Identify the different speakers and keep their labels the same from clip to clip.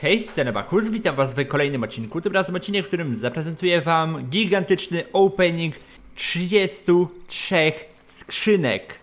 Speaker 1: Hej, Scenebachus, witam was w kolejnym odcinku. Tym razem odcinek, w którym zaprezentuję wam gigantyczny opening 33 skrzynek.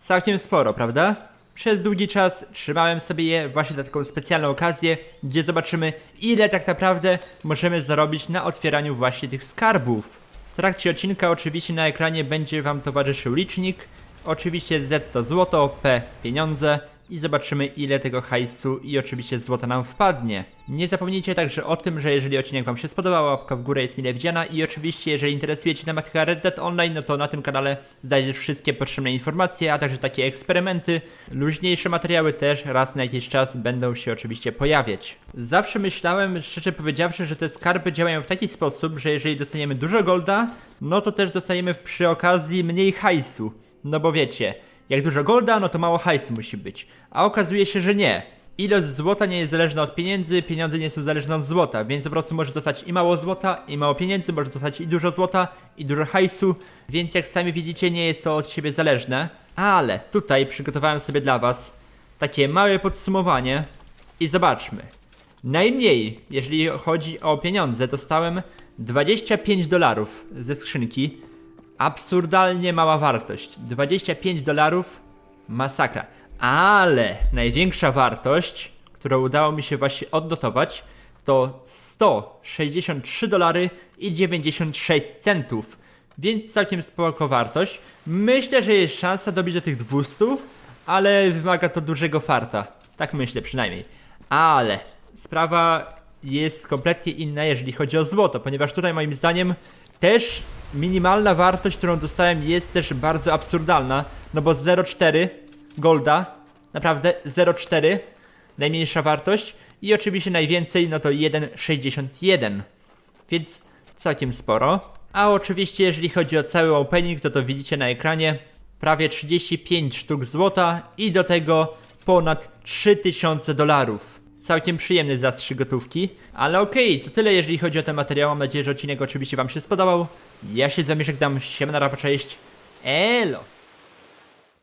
Speaker 1: Całkiem sporo, prawda? Przez długi czas trzymałem sobie je właśnie na taką specjalną okazję, gdzie zobaczymy ile tak naprawdę możemy zarobić na otwieraniu właśnie tych skarbów. W trakcie odcinka oczywiście na ekranie będzie wam towarzyszył licznik, oczywiście Z to złoto, P pieniądze i zobaczymy ile tego hajsu i oczywiście złota nam wpadnie. Nie zapomnijcie także o tym, że jeżeli odcinek wam się spodobał, łapka w górę jest mile widziana i oczywiście jeżeli interesuje cię tematyka Red Dead Online, no to na tym kanale znajdziesz wszystkie potrzebne informacje, a także takie eksperymenty. Luźniejsze materiały też raz na jakiś czas będą się oczywiście pojawiać. Zawsze myślałem, szczerze powiedziawszy, że te skarby działają w taki sposób, że jeżeli dostaniemy dużo golda, no to też dostaniemy przy okazji mniej hajsu. No bo wiecie, jak dużo golda, no to mało hajsu musi być. A okazuje się, że nie. Ilość złota nie jest zależna od pieniędzy, pieniądze nie są zależne od złota, więc po prostu możesz dostać i mało złota, i mało pieniędzy, możesz dostać i dużo złota, i dużo hajsu, więc jak sami widzicie, nie jest to od siebie zależne. Ale tutaj przygotowałem sobie dla was takie małe podsumowanie i zobaczmy. Najmniej, jeżeli chodzi o pieniądze, dostałem 25 dolarów ze skrzynki. Absurdalnie mała wartość. 25 dolarów, masakra. Ale największa wartość, którą udało mi się właśnie odnotować, to 163 dolary i 96 centów. Więc całkiem spoko wartość. Myślę, że jest szansa dobić do tych 200, ale wymaga to dużego farta. Tak myślę przynajmniej. Ale sprawa jest kompletnie inna, jeżeli chodzi o złoto, ponieważ tutaj moim zdaniem też minimalna wartość, którą dostałem jest też bardzo absurdalna, no bo 0,4 golda, naprawdę 0,4 najmniejsza wartość i oczywiście najwięcej no to 1,61, więc całkiem sporo. A oczywiście jeżeli chodzi o cały opening, to to widzicie na ekranie prawie 35 sztuk złota i do tego ponad 3000 dolarów. Całkiem przyjemny za trzy gotówki, ale okej, to tyle jeżeli chodzi o ten materiał. Mam nadzieję, że odcinek oczywiście wam się spodobał. Ja się z wami żegnam, siemna rapa, cześć, elo!